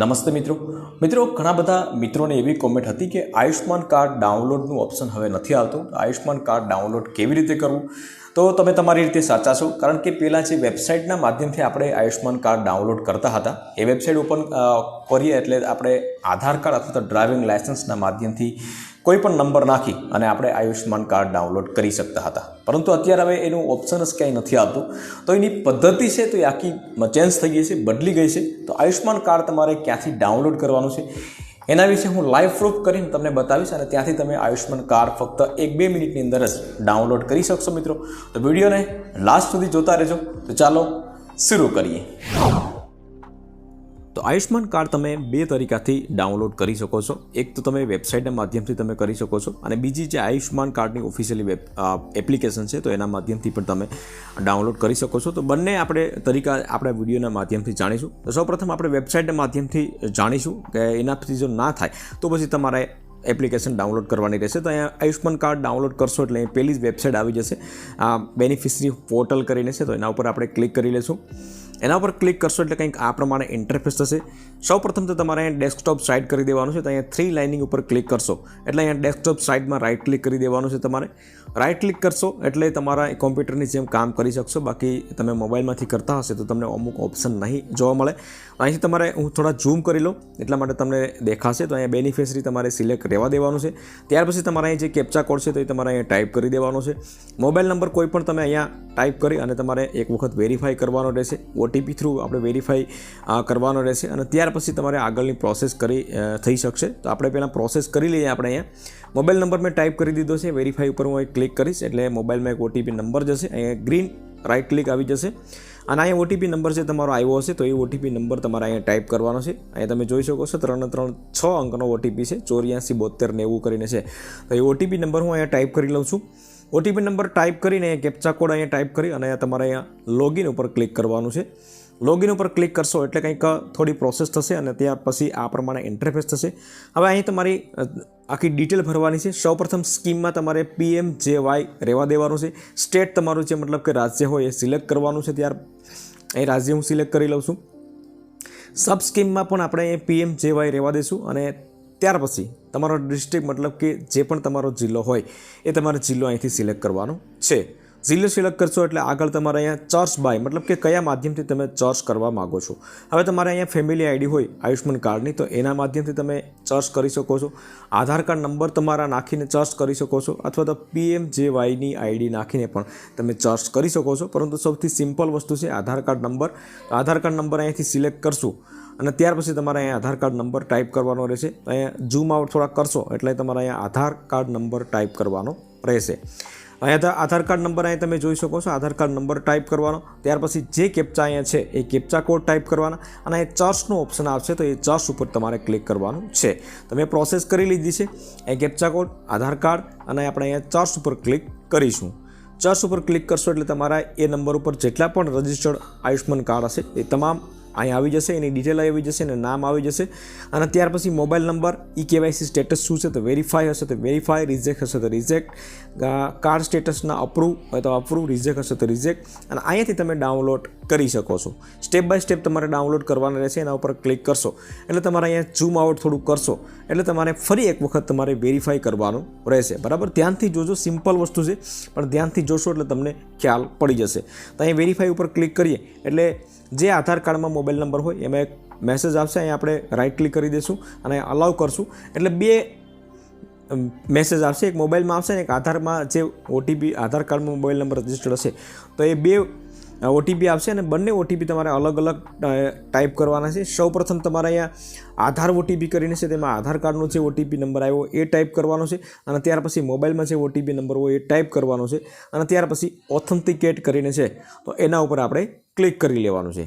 નમસ્તે મિત્રો. મિત્રો, ઘણા બધા મિત્રોને એવી કોમેન્ટ હતી કે આયુષ્માન કાર્ડ ડાઉનલોડનું ઓપ્શન હવે નથી આવતું. આયુષ્માન કાર્ડ ડાઉનલોડ કેવી રીતે કરવું? તો તમે તમારી રીતે સાચા છો. કારણ કે પહેલાં જે વેબસાઇટના માધ્યમથી આપણે આયુષ્માન કાર્ડ ડાઉનલોડ કરતા હતા, એ વેબસાઇટ ઓપન કરીએ એટલે આપણે આધાર કાર્ડ અથવા તો ડ્રાઇવિંગ લાયસન્સના માધ્યમથી કોઈ પણ નંબર નાખી અને આપણે આયુષ્માન કાર્ડ ડાઉનલોડ કરી શકતા હતા. પરંતુ અત્યારે હવે એનું ઓપ્શન જ ક્યાંય નથી આવતું. તો એની પદ્ધતિ છે તો એ આખી ચેન્જ થઈ ગઈ છે, બદલી ગઈ છે. તો આયુષ્યમાન કાર્ડ તમારે ક્યાંથી ડાઉનલોડ કરવાનું છે? એના વિશે હું લાઈવ પ્રૂફ કરીને તમને બતાવીશ અને ત્યાંથી તમે આયુષ્યમાન કાર્ડ ફક્ત એક બે મિનિટની અંદર જ ડાઉનલોડ કરી શકશો મિત્રો. તો વિડીયોને લાસ્ટ સુધી જોતા રહેજો. તો ચાલો, શરૂ કરીએ. તો આયુષ્માન કાર્ડ તમે બે તરીકાથી ડાઉનલોડ કરી શકો છો. એક તો તમે વેબસાઇટના માધ્યમથી તમે કરી શકો છો અને બીજી જે આયુષ્માન કાર્ડની ઓફિશિયલી વેબ એપ્લિકેશન છે તો એના માધ્યમથી પણ તમે ડાઉનલોડ કરી શકો છો. તો બંને આપણે તરીકા આપણા વિડીયોના માધ્યમથી જાણીશું. તો સૌપ્રથમ આપણે વેબસાઇટના માધ્યમથી જાણીશું કે એનાથી જો ના થાય તો પછી તમારે એપ્લિકેશન ડાઉનલોડ કરવાની રહેશે. તો અહીંયા આયુષ્માન કાર્ડ ડાઉનલોડ કરશો એટલે અહીં પહેલી જ વેબસાઇટ આવી જશે. આ બેનિફિશરી પોર્ટલ કરીને છે તો એના ઉપર આપણે ક્લિક કરી લઈશું એના પર ક્લિક કરશો એટલે કંઈક આ પ્રમાણે ઇન્ટરફેસ થશે. સૌપ્રથમ તો તમારે અહીંયા ડેસ્કટોપ સાઇડ કરી દેવાનું છે, તો અહીંયા થ્રી લાઇનિંગ ઉપર ક્લિક કરશો. એટલે અહીંયા ડેસ્કટોપ સાઇડમાં રાઇટ ક્લિક કરી દેવાનું છે તમારે. રાઇટ ક્લિક કરશો એટલે તમારા કોમ્પ્યુટરની જેમ કામ કરી શકશો. બાકી તમે મોબાઈલમાંથી કરતા હશે તો તમને અમુક ઓપ્શન નહીં જોવા મળે. અહીંથી તમારે હું થોડા ઝૂમ કરી લઉં, એટલા માટે તમને દેખાશે. તો અહીંયા બેનિફિશરી તમારે સિલેક્ટ રહેવા દેવાનું છે. ત્યાર પછી તમારે અહીં જે કેપ્ચા કોડ છે તો એ તમારે અહીંયા ટાઈપ કરી દેવાનો છે. મોબાઈલ નંબર કોઈ પણ તમે અહીંયા ટાઈપ કરી અને તમારે એક વખત વેરીફાઈ કરવાનો રહેશે. ઓટીપી થ્રુ આપણે વેરીફાઈ કરવાનો રહેશે. અને ત્યાર પછી તમારે આગળની પ્રોસેસ કરી થઈ શકશે. તો આપણે પહેલાં પ્રોસેસ કરી લઈએ આપણે અહીંયા. મોબાઈલ નંબર મેં ટાઈપ કરી દીધો છે. વેરીફાઈ ઉપર હું ક્લિક કરીશ, એટલે મોબાઈલમાં એક ઓટીપી નંબર જશે. અહીંયા ગ્રીન રાઇટ ક્લિક આવી જશે. અને અહીંયા ઓટીપી નંબર છે તમારો આવ્યો હશે, તો એ ઓટીપી નંબર તમારે અહીંયા ટાઈપ કરવાનો છે. અહીંયા તમે જોઈ શકો છો ત્રણ ત્રણ છ અંકનો ઓટીપી છે. ચોર્યાસી બોતેર નેવું કરીને છે. તો એ ઓટીપી નંબર હું અહીંયા ટાઈપ કરી લઉં છું. ઓટીપી નંબર ટાઈપ કરીને કેપ્ચા કોડ અહીંયા ટાઈપ કરી અને તમારે અહીંયા લોગિન ઉપર ક્લિક કરવાનું છે. લોગિન ઉપર ક્લિક કરશો એટલે કંઈક થોડી પ્રોસેસ થશે અને ત્યાર પછી આ પ્રમાણે ઇન્ટરફેસ થશે. હવે અહીં તમારી આખી ડિટેલ ભરવાની છે. સૌપ્રથમ સ્કીમમાં તમારે પીએમ જે વાય રહેવા દેવાનું છે. સ્ટેટ તમારું જે મતલબ કે રાજ્ય હોય એ સિલેક્ટ કરવાનું છે ત્યાર. એ રાજ્ય હું સિલેક્ટ કરી લઉં છું. સબ સ્કીમમાં પણ આપણે પીએમ જે વાય રહેવા દઈશું અને ત્યાર પછી તમારો ડિસ્ટ્રિક્ટ મતલબ કે જે પણ તમારો જિલ્લો હોય એ તમારે જિલ્લો અહીંથી સિલેક્ટ કરવાનો છે. જિલ્લો સિલેક્ટ કરશો એટલે આગળ તમારે અહીંયા ચર્ચ બાય મતલબ કે કયા માધ્યમથી તમે ચર્ચ કરવા માગો છો. હવે તમારે અહીંયા ફેમિલી આઈડી હોય, આયુષ્યમાન કાર્ડની, તો એના માધ્યમથી તમે ચર્ચ કરી શકો છો. આધાર કાર્ડ નંબર તમારા નાખીને ચર્ચ કરી શકો છો, અથવા તો પીએમ જે વાયની આઈડી નાખીને પણ તમે ચર્ચ કરી શકો છો. પરંતુ સૌથી સિમ્પલ વસ્તુ છે Aadhaar card number Aadhaar card number અહીંયાથી સિલેક્ટ કરશું અને ત્યાર પછી તમારે અહીંયા આધાર કાર્ડ નંબર ટાઈપ કરવાનો રહેશે. અહીંયા ઝૂમ આઉટ થોડા કરશો એટલે તમારે અહીંયા આધાર કાર્ડ નંબર ટાઈપ કરવાનો રહેશે. અહીંયા આધાર કાર્ડ નંબર અહીંયા તમે જોઈ શકો છો. આધાર કાર્ડ નંબર ટાઈપ કરવાનો. ત્યાર પછી જે કેપ્ચા અહીંયા છે, એ કેપ્ચા કોડ ટાઈપ કરવાના. અને એ ચર્ચનું ઓપ્શન આવશે, તો એ ચર્ચ ઉપર તમારે ક્લિક કરવાનું છે. તમે પ્રોસેસ કરી લીધી છે એ કેપ્ચા કોડ, આધાર કાર્ડ, અને આપણે અહીંયા ચર્ચ ઉપર ક્લિક કરીશું. ચર્ચ ઉપર ક્લિક કરશો એટલે તમારા એ નંબર ઉપર જેટલા પણ રજિસ્ટર્ડ આયુષ્માન કાર્ડ હશે, એ તમામ અહીં આવી જશે, એની ડિટેલ આવી જશે અને નામ આવી જશે. અને ત્યાર પછી mobile number e KYC status શું છે તો વેરીફાઈ હશે તો વેરીફાઈ રિજેક્ટ હશે તો રિજેક્ટ કાર સ્ટેટસના અપ્રૂવ હોય તો અપ્રૂવ રિજેક્ટ હશે તો રિજેક્ટ અને અહીંયાથી તમે ડાઉનલોડ કરી શકો છો. સ્ટેપ બાય સ્ટેપ તમારે ડાઉનલોડ કરવાના રહેશે, એના ઉપર ક્લિક કરશો. એટલે તમારે અહીંયા ઝૂમ આઉટ થોડું કરશો. એટલે તમારે ફરી એક વખત તમારે વેરીફાઈ કરવાનું રહેશે. બરાબર? ધ્યાનથી જોજો સિમ્પલ વસ્તુ છે. પણ ધ્યાનથી જોશો એટલે તમને ખ્યાલ પડી જશે. તો અહીં વેરીફાઈ ઉપર ક્લિક કરીએ. એટલે જે આધાર કાર્ડમાં મોબાઈલ નંબર હોય, એમાં એક મેસેજ આવશે, અહીં આપણે રાઇટ ક્લિક કરી દઈશું અને અલાઉ કરશું. એટલે બે મેસેજ આવશે, એક મોબાઈલમાં આવશે ને એક આધારમાં જે ઓટીપી આધાર કાર્ડમાં મોબાઈલ નંબર રજિસ્ટર્ડ હશે. તો એ બે ઓટીપી આવશે અને બંને ઓટીપી તમારે અલગ અલગ ટાઈપ કરવાના છે. સૌપ્રથમ તમારે અહીંયા આધાર ઓટીપી કરીને છે, તેમાં આધાર કાર્ડનો જે ઓટીપી નંબર આવ્યો એ ટાઈપ કરવાનો છે અને ત્યાર પછી મોબાઈલમાં જે ઓટીપી નંબર હોય એ ટાઈપ કરવાનો છે અને ત્યાર પછી ઓથેન્ટિકેટ કરીને છે, તો એના ઉપર આપણે ક્લિક કરી લેવાનું છે.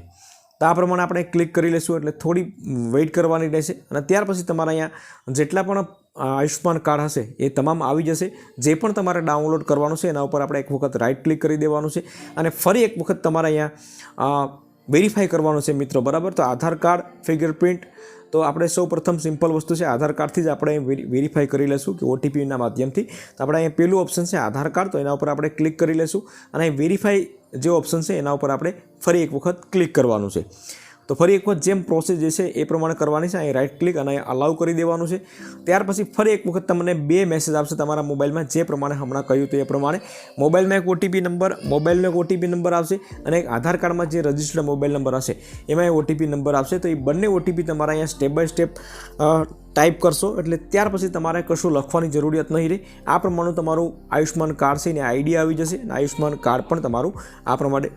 તો આ પ્રમાણે આપણે ક્લિક કરી લઈશું એટલે થોડી વેઇટ કરવાની રહેશે અને ત્યાર પછી તમારે અહીંયા જેટલા પણ આયુષ્માન કાર્ડ હશે, એ તમામ આવી જશે. જે પણ તમારે ડાઉનલોડ કરવાનું છે, એના ઉપર આપણે એક વખત રાઇટ ક્લિક કરી દેવાનું છે. અને ફરી એક વખત તમારે અહીંયા વેરીફાઈ કરવાનું છે મિત્રો, બરાબર? તો આધાર કાર્ડ ફિંગરપ્રિન્ટ તો આપણે સૌ પ્રથમ સિમ્પલ વસ્તુ છે, આધાર કાર્ડથી જ આપણે વેરીફાઈ કરી લઈશું કે ઓટીપીના માધ્યમથી. તો આપણે અહીંયા પહેલું ઓપ્શન છે, આધાર કાર્ડ, તો એના ઉપર આપણે ક્લિક કરી લઈશું. અને વેરીફાઈ જે ઓપ્શન છે, એના ઉપર આપણે ફરી એક વખત ક્લિક કરવાનું છે. તો ફરી એક વખત જેમ પ્રોસેસ જે છે એ પ્રમાણે કરવાની છે, અહીં રાઇટ ક્લિક અને અલાઉ કરી દેવાનું છે. ત્યાર પછી ફરી એક વખત તમને બે મેસેજ આવશે તમારા મોબાઈલમાં જે પ્રમાણે હમણાં કહ્યું હતું એ પ્રમાણે. મોબાઈલમાં એક ઓટીપી નંબર મોબાઈલનો એક ઓટીપી નંબર આવશે અને એક આધાર કાર્ડમાં જે રજિસ્ટર્ડ મોબાઈલ નંબર હશે, એમાં એ ઓટીપી નંબર આવશે. તો એ બંને ઓટીપી તમારા અહીંયા સ્ટેપ બાય સ્ટેપ ટાઈપ કરશો. એટલે ત્યાર પછી તમારે કશું લખવાની જરૂરિયાત નહીં રહે. આ પ્રમાણે તમારું આયુષ્યમાન કાર્ડ છે ને આઈડી આવી જશે અને આયુષ્યમાન કાર્ડ પણ તમારું આ પ્રમાણે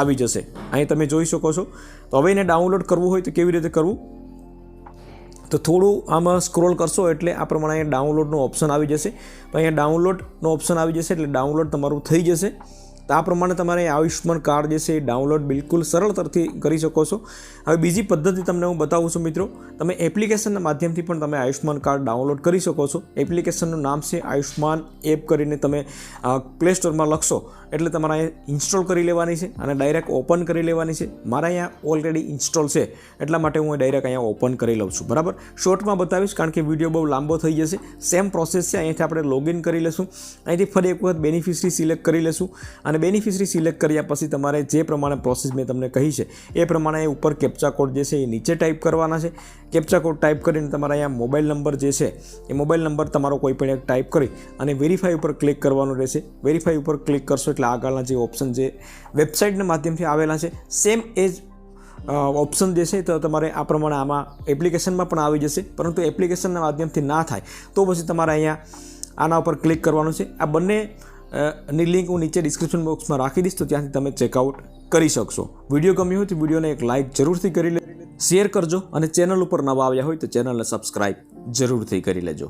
આવી જશે. અહીં તમે જોઈ શકો છો. તો હવે એને ડાઉનલોડ કરવું હોય તો કેવી રીતે કરવું? તો થોડું આમાં સ્ક્રોલ કરશો એટલે આ પ્રમાણે અહીંયા ડાઉનલોડનો ઓપ્શન આવી જશે. તો અહીંયા ડાઉનલોડનો ઓપ્શન આવી જશે એટલે ડાઉનલોડ તમારું થઈ જશે. તો આ પ્રમાણે તમારે આયુષ્યમાન કાર્ડ જે છે એ ડાઉનલોડ બિલકુલ સરળતાથી કરી શકો છો. હવે બીજી પદ્ધતિ તમને હું બતાવું છું મિત્રો. તમે એપ્લિકેશનના માધ્યમથી પણ તમે આયુષ્યમાન કાર્ડ ડાઉનલોડ કરી શકો છો. એપ્લિકેશનનું નામ છે આયુષ્યમાન એપ કરીને તમે પ્લે સ્ટોરમાં લખશો. એટલે તમારે અહીંયા ઇન્સ્ટોલ કરી લેવાની છે અને ડાયરેક્ટ ઓપન કરી લેવાની છે. મારા અહીંયા ઓલરેડી ઇન્સ્ટોલ છે. એટલા માટે હું ડાયરેક્ટ અહીંયા ઓપન કરી લઉં છું. બરાબર? શોર્ટમાં બતાવીશ કારણ કે વીડિયો બહુ લાંબો થઈ જશે. સેમ પ્રોસેસ છે, અહીંયાથી આપણે લોગિન કરી લઈશું. અહીંથી ફરી એક વખત બેનિફિશરી સિલેક્ટ કરી લઈશું. અને બેનિફિશરી સિલેક્ટ કર્યા પછી તમારે જે પ્રમાણે પ્રોસેસ મેં તમને કહી છે, એ પ્રમાણે ઉપર કેપ્ચા કોડ જે છે એ નીચે ટાઈપ કરવાના છે. કેપ્ચા કોડ ટાઈપ કરીને તમારા અહીંયા મોબાઈલ નંબર જે છે, એ મોબાઈલ નંબર તમારો કોઈ પણ એક ટાઈપ કરી અને વેરીફાઈ ઉપર ક્લિક કરવાનું રહેશે. વેરીફાઈ ઉપર ક્લિક કરશો એટલે આગળના જે ઓપ્શન જે વેબસાઇટના માધ્યમથી આવેલા છે સેમ એજ ઓપ્શન જે છે તો તમારે આ પ્રમાણે આમાં એપ્લિકેશનમાં પણ આવી જશે, પરંતુ એપ્લિકેશનના માધ્યમથી ના થાય. તો પછી તમારે અહીંયા આના ઉપર ક્લિક કરવાનું છે. આ બંને ની લિંક હું નીચે ડિસ્ક્રિપ્શન બોક્સમાં રાખી દઈશ, તો ત્યાંથી તમે ચેકઆઉટ કરી શકશો. વીડિયો ગમ્યો હોય તો વિડીયોને એક લાઇક જરૂરથી કરી લે શેર કરજો અને ચેનલ ઉપર નવા આવ્યા હોય તો ચેનલને સબસ્ક્રાઈબ જરૂરથી કરી લેજો.